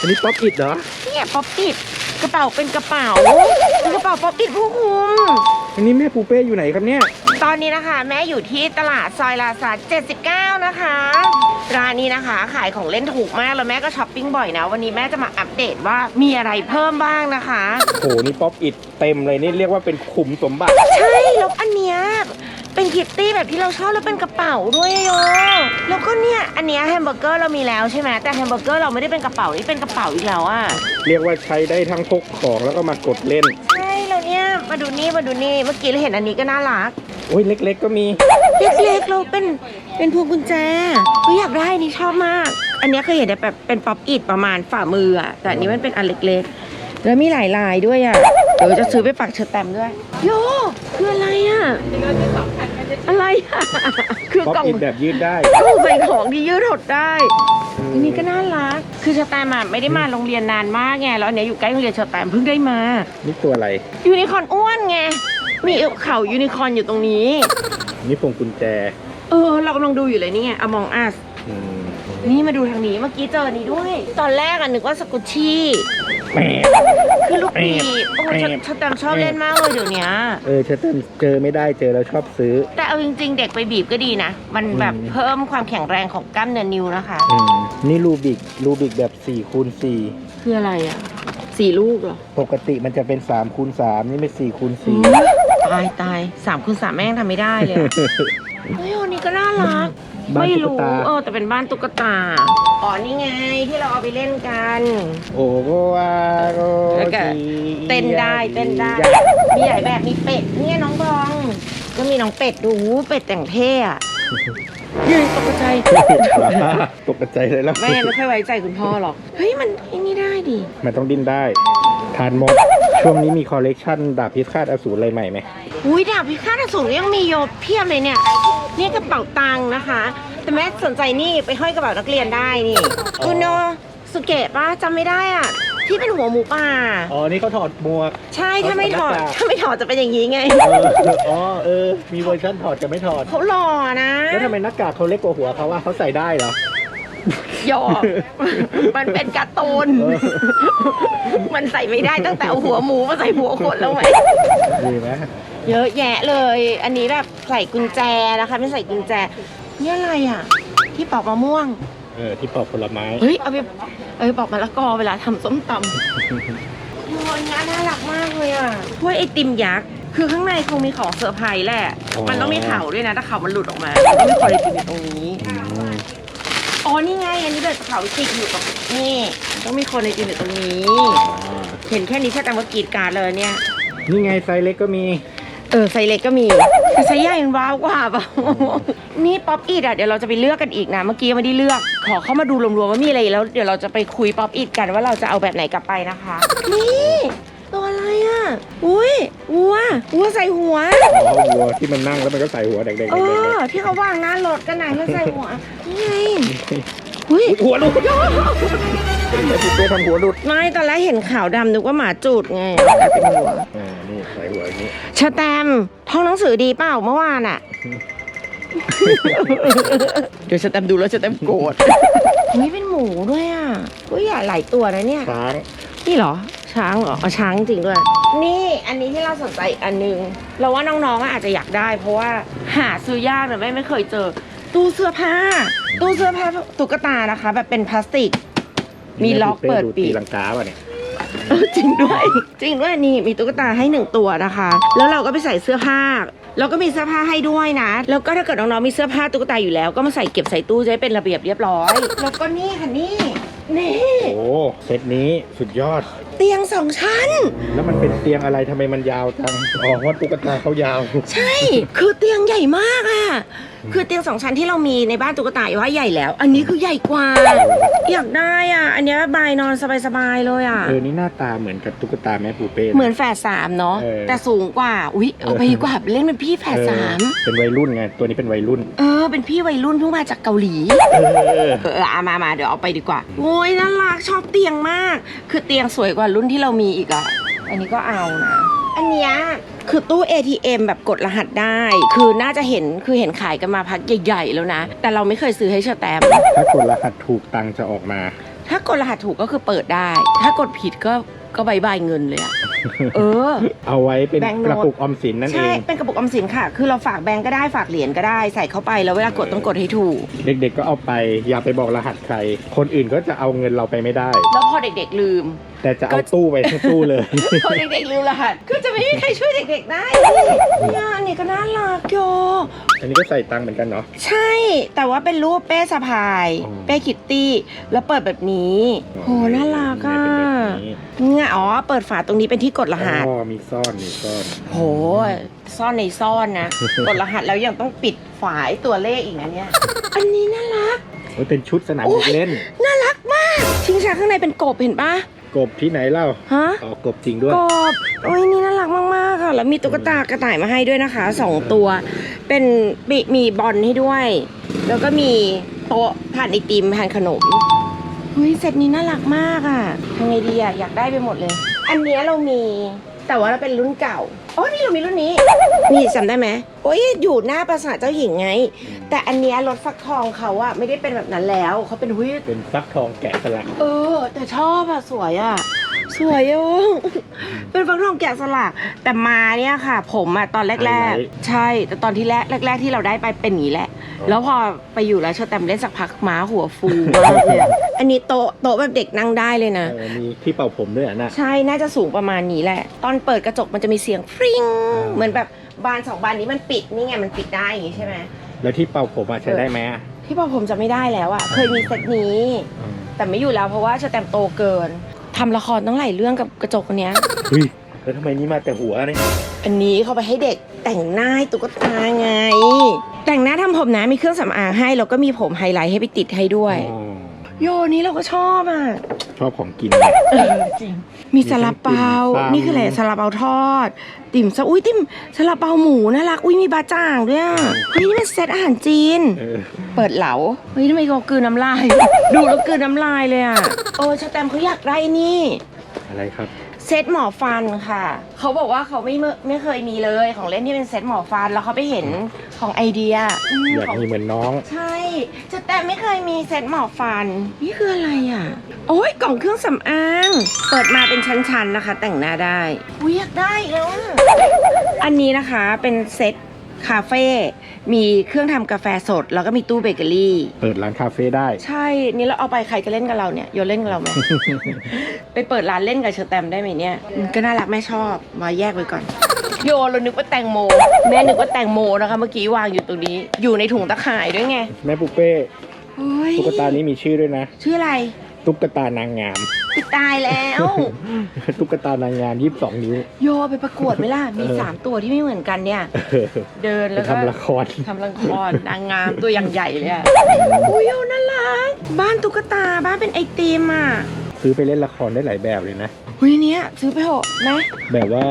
อันนี้ป๊อปอิดเหรอเนี่ยป๊อปอิดกระเป๋าเป็นกระเป๋าเป็นกระเป๋าป๊อปอิดผู้คุม อันนี้แม่ปูเป้อยู่ไหนครับเนี่ย ตอนนี้นะคะ แม่อยู่ที่ตลาดซอยลาซา79 นะคะ ร้านนี้นะคะ ขายของเล่นถูกมากแล้วแม่ก็ช้อปปิ้งบ่อยนะ วันนี้แม่จะมาอัปเดตว่ามีอะไรเพิ่มบ้างนะคะโอ้โหนี่ป๊อปอิดเต็มเลยนี่เรียกว่าเป็นขุมสมบัติ ใช่แล้วอันเนี้ย เป็นคิตตี้แบบที่เราชอบแล้วเป็นกระเป๋าด้วยโยแล้วก็เนี่ยอันเนี้ยแฮมเบอร์เกอร์เรามีแล้วใช่ไหมแต่แฮมเบอร์เกอร์เราไม่ได้เป็นกระเป๋านี่เป็นกระเป๋าอีกแล้วอะเรียกว่าใช้ได้ทั้งพกของแล้วก็มากดเล่น ใช่แล้วเนี่ยมาดูนี่มาดูนี่เมื่อกี้เราเห็นอันนี้ก็น่ารักโอ้ยเล็ก ๆ ก็มี เล็กๆเราเป็นเป็นพวงกุญแจเฮ้ยอยากได้อันนี่ชอบมาก อันเนี้ยเคยเห็นแต่แบบเป็นป๊อปอิดประมาณฝ่ามืออะแต่อันนี้มันเป็นอันเล็กๆ แล้วมีหลายลายด้วยอะ เดี๋ยวจะซื้อไปปักเชอร์แตมด้วย โยคืออะไรอะอะไรอะคือป๊อปกล่องอิดแบบยืดได้กล่องใส่ของที่ยืดหดได้อันนี้ก็น่ารัก คือเชอร์แตมอะไม่ได้มาโรงเรียนนานมากไง แล้วอันเนี้ยอยู่ใกล้โรงเรียนเชอร์แตมเพิ่งได้มา นี่ตัวอะไร ยูนิคอร์นอ้วนไง มีเขายูนิคอร์นอยู่ตรงนี้ นี่พวงกุญแจ เออ เรากำลังดูอยู่เลยนี่ไงอมองอัสอืม นี่มาดูทางนี้เมื่อกี้เจออนนี้ด้วย ตอนแรกอะนึกว่าสกุชชี่แหมคือลูกบีบโอ้แอบฉันฉันจำชอบเล่นมากเลยเดี๋ยวเนี้ย เออฉันเจอไม่ได้เจอแล้วชอบซื้อ แต่เอาจริง ๆ เด็กไปบีบก็ดีนะ มันแบบอืมเพิ่มความแข็งแรงของกล้ามเนื้อนิ้วนะคะ อืมนี่รูบิกรูบิกแบบ4คูณคืออะไรอะสี่ลูกเหรอ 4ปกติมันจะเป็น3คูณ3นี่เป็น4คูณอืมตายตายสามคูณสามแม่งทำไม่ได้เลยอะเฮ้ยอันนี้ก็น่ารัก บ้านไม่ตุ๊กรู้ตา เออแต่เป็นบ้านตุ๊กตา อ๋อนี่ไงที่เราเอาไปเล่นกัน โอ้โกวาโกแล้วก็จีเต้นได้เต้นได้มีหลายแบบมีเป็ดเนี่ยน้องบอง ก็มีน้องเป็ดดูหูเป็ดแต่งเท่อะ ยืนตกใจ ตกใจเลยแล้วแม่ไม่ค่อยไว้ใจคุณพ่อหรอก เฮ้ยมันไอ้นี่ได้ดิ มันต้องดิ้นได้ ทานหมด ช่วงนี้มีคอลเลกชันดาบพิฆาตอสูรอะไรใหม่ไหมอุ้ยดาบพิฆาตอสูรยังมีโยเพียบเลยเนี่ยเนี่ยกระเป๋าตังค์นะคะ แต่แม่สนใจนี่ไปห้อยกระเป๋านักเรียนได้นี่อุโนสุเกะป้าจำไม่ได้อะ ที่เป็นหัวหมูป่า อ๋อ นี่เขาถอดหมวก ใช่ถ้าไม่ถอดเอาหน้ากากถ้าไม่ถอดจะเป็นอย่างนี้ไง เอออ๋อ เออ มีเวอร์ชันถอดจะไม่ถอด เขาหล่อนะแล้วทำไมหน้ากากเขาเล็กกว่าหัวเขาว่าเขาใส่ได้เหรอ หยอกมันเป็นการ์ตูน เออ มันใส่ไม่ได้ตั้งแต่เอาหัวหมูมาใส่หัวคนแล้วไหม ดีไหมเยอะแยะเลย อันนี้แบบใส่กุญแจนะคะ ไม่ใส่กุญแจ นี่อะไรอะ ที่ปอกมะม่วง เออที่ปอกผลไม้ เฮ้ยเอาไปเอ้ยปอกมะละกอเวลาทำส้มตำโอ้ยน่ารักมากเลยอะถ้วยไอติมยักษ์คือข้างในคงมีของเซอร์ไพรส์แหละ อ๋อ มันต้องมีเขาด้วยนะถ้าเขามันหลุดออกมามันต้องมีคอไอติมอยู่ตรงนี้อืมอ๋อนี่ไงอันนี้แบบเขาติดอยู่กับนี่ ต้องมีคนไอติมอยู่ตรงนี้เห็นแค่นี้แค่แต่ว่ากรีดกรารเลยเนี่ย นี่ไงไซส์เล็กก็มี เออไซส์เล็กก็มีแต่ไซส์ใหญ่มันว้าวกว่าเปล่านี่ป๊อปอีดอะเดี๋ยวเราจะไปเลือกกันอีกนะ เมื่อกี้ยังไม่ได้เลือก ขอเข้ามาดูรวมๆว่ามีอะไรแล้ว เดี๋ยวเราจะไปคุยป๊อปอีดกันว่าเราจะเอาแบบไหนกลับไปนะคะ นี่ตัวอะไรอะ อุ้ยวัววัวใส่หัว อ๋อวัวที่มันนั่งแล้วมันก็ใส่หัวเด็กๆเด็กเอๆอที่เขาวางหน้ารถกันไหนเพื่อใส่หัวนี่ไงอุ้ยหัวหลุดแต่ปุ๊เป้ทำหัวหลุดไม่ตอนแรกเห็นขาวดำนึกว่าหมาจูดไงกลายเป็นหัว อ่า นี่ใส่หัวอย่างนี้เชอแตมท่องหนังสือดีเปล่าเมื่อวานอะเดี๋ยวเชอแตมดูแล้วเชอแตมโกรธนี่เป็นหมูด้วยอะก็ใหญ่หลายตัวนะเนี่ย ช้างนี่เหรอ ช้างเหรอเอช้างจริงด้วย นี่อันนี้ที่เราสนใจอีกอันนึง เราว่าน้องๆอาจจะอยากได้ เพราะว่าหาซื้อยากแต่แม่ไม่เคยเจอ ตู้เสื้อผ้า ตู้เสื้อผ้าตุ๊กตานะคะ แบบเป็นพลาสติก มีล็อกเปิดปีตีลังกาป่ะเนี่ย เออจริงด้วย จริงด้วยนี่มีตุ๊กตาให้หนึ่งตัวนะคะ แล้วเราก็ไปใส่เสื้อผ้าเราก็มีเสื้อผ้าให้ด้วยนะ แล้วก็ถ้าเกิดน้องๆมีเสื้อผ้าตุ๊กตาอยู่แล้ว ก็มาใส่เก็บใส่ตู้จะได้เป็นระเบียบเรียบร้อย แล้วก็นี่ค่ะนี่นี่ โอ้เซตนี้สุดยอด เตียงสองชั้น แล้วมันเป็นเตียงอะไรทำไมมันยาวจังอ๋อเพราะตุ๊กตาเขายาว ใช่ คือเตียงใหญ่มากอะคือเตียงสองชั้นที่เรามีในบ้านตุ๊กตาอยู่ว่าใหญ่แล้ว อันนี้คือใหญ่กว่า อยากได้อะ อันเนี้ยบายนอนสบายๆเลยอะ เออ นี่หน้าตาเหมือนกับตุ๊กตาแม่ปูเป้นะเหมือนแฝดสามเนาะเออ แต่สูงกว่าอุ๊ยเอาไปดีกว่าเล่นเป็นพี่แฝดสามเออเป็นวัยรุ่นไง ตัวนี้เป็นวัยรุ่น เออเป็นพี่วัยรุ่นเพิ่งมาจากเกาหลี เออ เออเอามามาเดี๋ยวเอาไปดีกว่า โอ้ยน่ารักชอบเตียงมาก คือเตียงสวยกว่ารุ่นที่เรามีอีกอะ อันนี้ก็เอานะ อันเนี้ย คือตู้ ATM แบบกดรหัสได้ คือน่าจะเห็นคือเห็นขายกันมาพักใหญ่ ๆ แล้วนะ แต่เราไม่เคยซื้อให้เชอแตม ถ้ากดรหัสถูกตังค์จะออกมา ถ้ากดรหัสถูกก็คือเปิดได้ ถ้ากดผิดก็ก็บายบายเงินเลยอะเออ เอาไว้เป็นแบงก์โน้ต กระปุกออมสินนั่นเอใช่ ง เป็นกระปุกออมสินค่ะ คือเราฝากแบงก์ก็ได้ฝากเหรียญก็ได้ ใส่เข้าไปแล้วเวลากดต้องกดให้ถูก เด็กๆก็เอาไป อย่าไปบอกรหัสใคร คนอื่นก็จะเอาเงินเราไปไม่ได้ แล้วพอเด็กๆลืมแต่จะเอาตู้ไปทั้งตู้เลยพอเด็กๆลืมรหัสก็จะไม่มีใครช่วยเด็กๆได้เนี่ยอันนี้ก็น่ารักโยอันนี้ก็ใส่ตังค์เหมือนกันเนาะใช่ แต่ว่าเป็นรูปเป้สะพายอ๋อเป้คิตตี้ แล้วเปิดแบบนี้โหน่ารักอะเป็นแบบนี้เนี่ยอ๋อเปิดฝาตรงนี้เป็นที่กดรหัสอ๋อมีซ่อนมีซ่อนโหซ่อนในซ่อนนะกดรหัสแล้วยังต้องปิดฝายตัวเลขอีกนะเนี่ยอันนี้น่ารักโอ้ยเป็นชุดสนามโอ้เด็ยกเล่นน่ารักมากชิงช้าข้างในเป็นกบเห็นปะ กบที่ไหนเล่าฮะอ๋อกบจริงด้วยกบโอ้ยนี่น่ารักมากๆค่ะ แล้วมีตุ๊กตากระต่ายมาให้ด้วยนะคะสองตัว เป็นมีมีบอลให้ด้วย แล้วก็มีโต๊ะทานไอติมทานขนมเฮ้ยเซตนี้น่ารักมากอะทำไงดีอะอยากได้ไปหมดเลย อันเนี้ยเรามี แต่ว่าเราเป็นรุ่นเก่าอ๋อนี่เรามีรุ่นนี้ นี่จำได้ไหมโอ้ยอยู่หน้าปราสาทเจ้าหญิงไง แต่อันเนี้ยรถฟักทองเขาอะไม่ได้เป็นแบบนั้นแล้วเขาเป็นหุ้ยเป็นฟักทองแกะสลัก เออ แต่ชอบอะสวยอะ สวยโยเป็นฟักทองแกะสลัก แต่มาเนี่ยค่ะ ผมอะตอนแรกๆใช่ แต่ตอนที่แรกแรก ๆ ที่เราได้ไปเป็นอย่างนี้แหละ แล้วพอไปอยู่แล้วเชอแตมเล่นสักพักม้าหัวฟูมากเลยอะอันนี้โต๊ะโต๊ะแบบเด็กนั่งได้เลยนะ เออมีที่เป่าผมด้วยอะนะ ใช่น่าจะสูงประมาณนี้แหละ ตอนเปิดกระจกมันจะมีเสียงฟริ้งอ่า เหมือนแบบบานสองบานนี้มันปิดนี่ไงมันปิดได้อย่างงี้ใช่ไหมแล้วที่เป่าผมอะใช้ได้ไหมอะที่พอผมจะไม่ได้แล้วอะเคยมีเซตนี้อืมแต่ไม่อยู่แล้วเพราะว่าเชอแตมโตเกิน ทำละครต้องหลายเรื่องกับกระจกอันเนี้ย เฮ้ยแล้วทำไมนี่มาแต่หัวเนี่ยอันนี้เขาไปให้เด็กแต่งหน้าให้ตุ๊กตาไง แต่งหน้าทำผมนะมีเครื่องสำอางให้แล้วก็มีผมไฮไลท์ให้ไปติดให้ด้วยอ๋อโยนี้เราก็ชอบอะ ชอบของกิน จริง มีซาลาเปามีติ่มซำนี่คืออะไรซาลาเปาทอด ติ่มซะอุ้ยติ่มซาลาเปาหมูน่ารัก อุ้ยมีบาจ่างด้วยอะเฮ้ยนี่เป็นเซตอาหารจีนเออเปิดเหลา เฮ้ยทำไมเขากลืนน้ำลาย ดูแล้วกลืนน้ำลายเลยอะโอ้ยชาแตมเขาอยากได้นี่ อะไรครับ เซตหมอฟันค่ะ เขาบอกว่าเขาไม่เมื่อไม่เคยมีเลยของเล่นที่เป็นเซตหมอฟันแล้วเขาไปเห็นของไอเดียอืมอยากของมีเหมือนน้อง ใช่จะแต่ไม่เคยมีเซตหมอฟัน นี่คืออะไรอะ โอ้ยกล่องเครื่องสำอาง เปิดมาเป็นชั้นๆนะคะ แต่งหน้าได้อุ้ยอยากได้อีกแล้วอะอันนี้นะคะเป็นเซต คาเฟ่มีเครื่องทำกาแฟสด แล้วก็มีตู้เบเกอรี่ เปิดร้านคาเฟ่ได้ ใช่นี่เราเอาไปใครจะเล่นกับเราเนี่ยโยนเล่นกับเราไหม ไปเปิดร้านเล่นกับเชอร์แตมได้ไหมเนี่ยอืมก็น่ารักแม่ชอบมาแยกไว้ก่อน โยเรานึกว่าแตงโม แม่นึกว่าแตงโมนะคะเมื่อกี้วางอยู่ตรงนี้ อยู่ในถุงตะข่ายด้วยไงแม่ปุเป้เฮ้ยตุ๊กตานี้มีชื่อด้วยนะ ชื่ออะไร ตุ๊กตานางงามติดตายแล้ว ตุ๊กตานางงามยี่สิบสองนิ้ว โยไปประกวดไหมล่ะ มีเออ สามตัวที่ไม่เหมือนกันเนี่ยเออเดินไปแล้วก็ทำละคร ทำละครนางงามตัวอย่างใหญ่เลยอะอุ้ยโยน่ารักบ้านตุ๊กตาบ้านเป็นไอติมอะซื้อไปเล่นละครได้หลายแบบเลยนะ เฮ้ยเนี้ยซื้อไปเถอะนะ แบบว่า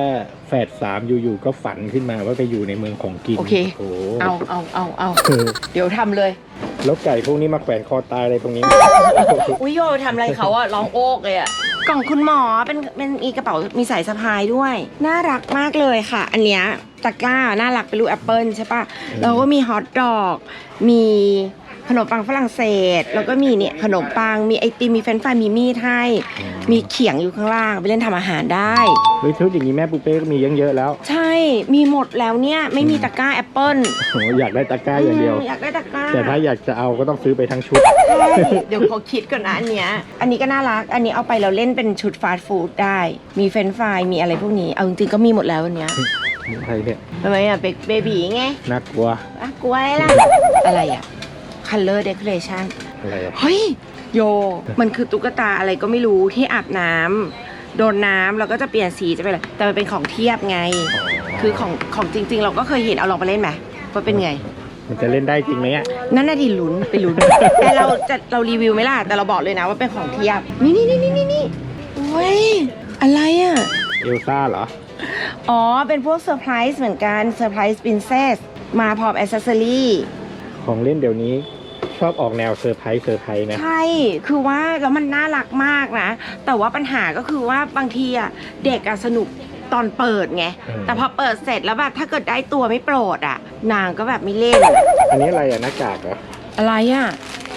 แฝดสามอยู่ๆก็ฝันขึ้นมาว่าไปอยู่ในเมืองของกินโอเค โอ้เอาเอาเอาเอาเออเดี๋ยวทำเลย แล้วไก่พวกนี้มาแขวนคอตายอะไรตรงนี้ อุ้ยโยทำอะไรเขาอะร้องโอกเลยอะกล่องคุณหมอเป็นเป็นมีกระเป๋ามีสายสะพายด้วย น่ารักมากเลยค่ะ อันเนี้ยตะกร้าน่ารักเป็นรูปแอปเปิลใช่ปะแล้วก็มีฮอทดอก มี ขนมปังฝรั่งเศส แล้วก็มีเนี่ยขนมปังมีไอติมมีเฟรนช์ฟรายมีมีดให้ มีเขียงอยู่ข้างล่างไปเล่นทำอาหารได้ เฮ้ยชุดอย่างนี้แม่ปุเป้ก็มีเยอะๆแล้ว ใช่มีหมดแล้วเนี่ยไม่มีตะกร้าแอปเปิลโหอยากได้ตะกร้าอย่างเดียว อยากได้ตะกร้าแต่ถ้าอยากจะเอาก็ต้องซื้อไปทั้งชุด ใช่เดี๋ยวเขาคิดก่อนนะอันเนี้ยอันนี้ก็น่ารัก อันนี้เอาไปเราเล่นเป็นชุดฟาสต์ฟู้ดได้ มีเฟรนช์ฟรายมีอะไรพวกนี้เอาจริงๆก็มีหมดแล้วอันเนี้ยอะไรเนี่ยทำไมอะเบเบบีไงน่ากลัว อะกลัวอะไรล่ะอะไรอะ color decoration อะไรอะเฮ้ย โย มันคือตุ๊กตาอะไรก็ไม่รู้ที่อาบน้ำโดนน้ำแล้วก็จะเปลี่ยนสีจะเป็นอะไรแต่มันเป็นของเทียบไง คือของของจริง ๆ เราก็เคยเห็นเอาลองไปเล่นไหมว่าเป็นไง มันจะเล่นได้จริงไหมอะ นั่นน่ะดิลุ้นไปลุ้น แต่เราจะเรารีวิวไหมล่ะ แต่เราบอกเลยนะว่าเป็นของเทียบ นี่นี่นี่นี่นี่นี่โอ้ย อะไรอะ เอลซ่าเหรอ อ๋อ เป็นพวกเซอร์ไพรส์เหมือนกันเซอร์ไพรส์ปรินเซสมาพร้อมอ c เซสซอรี่ของเล่นเดี๋ยวนี้ ชอบออกแนวเซอร์ไพรส์เซอร์ไพรส์นะ ใช่ คือว่าแล้วมันน่ารักมากนะ แต่ว่าปัญหาก็คือว่าบางทีอะเด็กอะสนุกตอนเปิดไง อืม แต่พอเปิดเสร็จแล้วแบบถ้าเกิดได้ตัวไม่โปรดอะ นางก็แบบไม่เล่น อันนี้อะไรอะหน้ากากเหรออะไรอะ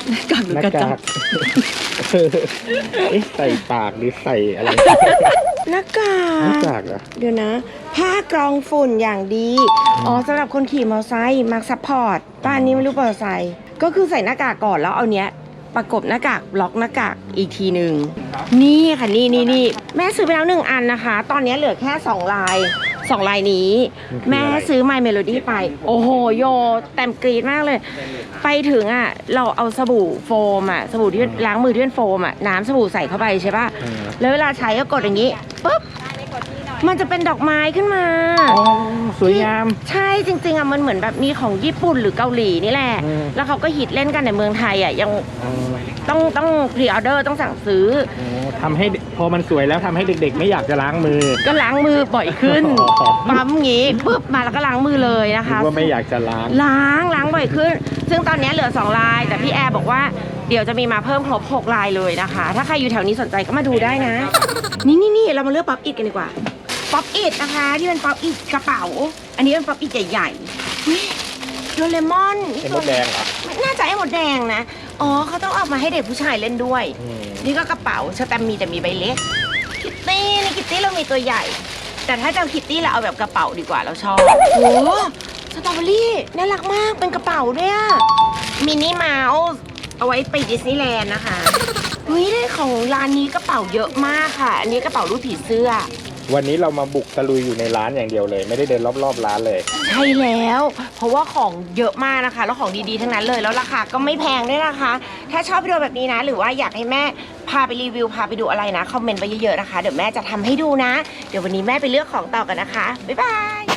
หน้ากากหรืหอน้ากระจากกเออเอ๊ะใส่ปากหรือใส่อะไรหน้ากาหน้ากกากเหรอ เดี๋ยวนะ ผ้ากรองฝุ่นอย่างดี อ๋อสำหรับคนขี่มอเตอร์ไซค์มักซัพพอร์ตบ้านนี้ไม่รู้มอเตอร์ไซค์ ก็คือใส่หน้ากากก่อนแล้วเอาเนี้ยประกบหน้ากากล็อกหน้ากากอีกทีหนึ่งนี่ค่ะนี่นี่นี่แม่ซื้อไปแล้วหนึ่งอันนะคะ ตอนนี้เหลือแค่สองลายสองลายนี้ แม่ซื้อ My Melody ไป โอ้โห โยเต็มกรีดมากเลย ไปถึงอะ เราเอาสบู่โฟมอะ สบู่ที่ล้างมือที่เป็นโฟมอะ น้ำสบู่ใส่เข้าไปใช่ป่ะเออแล้วเวลาใช้ก็กดอย่างนี้ปุ๊บ มันจะเป็นดอกไม้ขึ้นมาอ๋อสวยงาม ใช่จริงๆอะมันเหมือนแบบมีของญี่ปุ่นหรือเกาหลีนี่แหละ อืม แล้วเขาก็ฮิตเล่นกันในเมืองไทยอะยังอ๋อต้องต้องพรีออเดอร์ต้องสั่งซื้อ โอ้ทำให้พอมันสวยแล้วทำให้เด็ก ๆ ไม่อยากจะล้างมือ ก็ล้างมือบ่อยขึ้นอ๋อ ปั๊มงี้ปุ๊บมาแล้วก็ล้างมือเลยนะคิดคะว่าไม่อยากจะล้าง ล้างล้างบ่อยขึ้น ซึ่งตอนนี้เหลือ 2 ลาย แต่พี่แอร์บอกว่าเดี๋ยวจะมีมาเพิ่มครบ 6 ลายเลยนะคะ ถ้าใครอยู่แถวนี้สนใจก็มาดูได้นะ นี่นี่นี่เรามาเลือกป๊อปอิดกันดีกว่า ป๊อปอิดนะคะ ที่เป็นป๊อปอิดกระเป๋า อันนี้เป็นป๊อปอิดใหญ่ๆเฮ้ยโดเรมอนเห็นมดแดงเหรอน่าจะไอ้หมดแดงนะ อ๋อเขาต้องเออกมาให้เด็กผู้ชายเล่นด้วย อืมนี่ก็กระเป๋าสแตมมีแต่มีใบเล็ก คิตตี้นี่คิตตี้เรามีตัวใหญ่ แต่ถ้าจะเอาคิตตี้เราเอาแบบกระเป๋าดีกว่าเราชอบ โอ้สตรอเบอรี่น่ารักมากเป็นกระเป๋าด้วยอะมินิเมาส์เอาไว้ไปดิสนีย์แลนด์นะคะเฮ้ยได้ของร้านนี้กระเป๋าเยอะมากค่ะ อันนี้กระเป๋ารูปผีเสื้อ วันนี้เรามาบุกตะลุยอยู่ในร้านอย่างเดียวเลย ไม่ได้เดินรอบๆร้านเลย ใช่แล้ว เพราะว่าของเยอะมากนะคะ แล้วของดีๆทั้งนั้นเลยแล้วราคาก็ไม่แพงด้วยนะคะ ถ้าชอบวิดีโอแบบนี้นะ หรือว่าอยากให้แม่พาไปรีวิวพาไปดูอะไรนะคอมเมนต์ไปเยอะๆนะคะเดี๋ยวแม่จะทำให้ดูนะ เดี๋ยววันนี้แม่ไปเลือกของต่อกันนะคะบ๊ายบาย